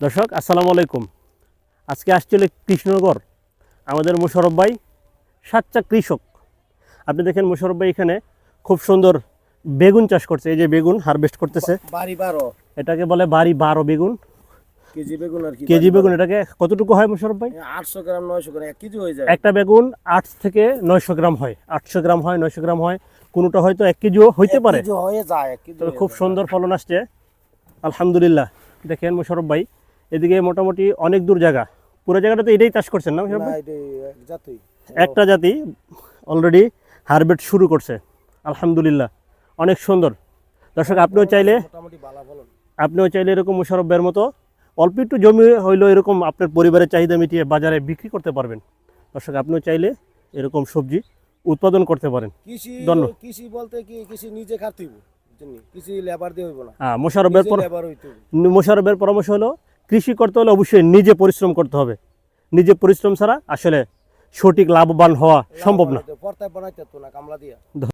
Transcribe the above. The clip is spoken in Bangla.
দর্শক আসসালামু আলাইকুম। আজকে আসছিল কৃষ্ণনগর। আমাদের মুশারফ ভাই সাচ্চা কৃষক। আপনি দেখেন মুশারফ ভাই এখানে খুব সুন্দর বেগুন চাষ করছে। এই যে বেগুন হারভেস্ট করতেছে। বাড়ি বারো। এটাকে বলে বাড়ি বারো বেগুন। কেজি বেগুন আর কেজি বেগুন এটাকে কতটুকু হয় মুশারফ ভাই? আটশো গ্রাম নয়শো গ্রাম এক কেজি হয়ে যায়। একটা বেগুন আট থেকে নয়শো গ্রাম হয়। আটশো গ্রাম হয় নয়শো গ্রাম হয়। কোনোটা হয়তো এক কেজিও হইতে পারে। হয়ে যায় তবে খুব সুন্দর ফলন আসছে। আলহামদুলিল্লাহ। দেখেন মুশারফ ভাই এদিকে মোটামুটি অনেক দূর জায়গা। পুরো জায়গাটা তো এটাই চাষ করছেন না একটা জাতি অলরেডি হারভেস্ট শুরু করছে আলহামদুলিল্লাহ। অনেক সুন্দর। দর্শক আপনিও চাইলে আপনিও চাইলে এরকম মুশারফ ভাইয়ের মতো অল্প একটু জমি হইলেও এরকম আপনার পরিবারের চাহিদা মিটিয়ে বাজারে বিক্রি করতে পারবেন। দর্শক আপনিও চাইলে এরকম সবজি উৎপাদন করতে পারেন। কৃষি ধন্য- কৃষি বলতে কি কৃষি নিজে খাতে হইব কৃষি লেবার দিয়ে হইব না। হ্যাঁ মোশারফের মোশারফের পরামর্শ হলো কৃষি করতে হলে অবশ্যই নিজে পরিশ্রম করতে হবে। নিজে পরিশ্রম ছাড়া আসলে সঠিক লাভবান হওয়া সম্ভব না।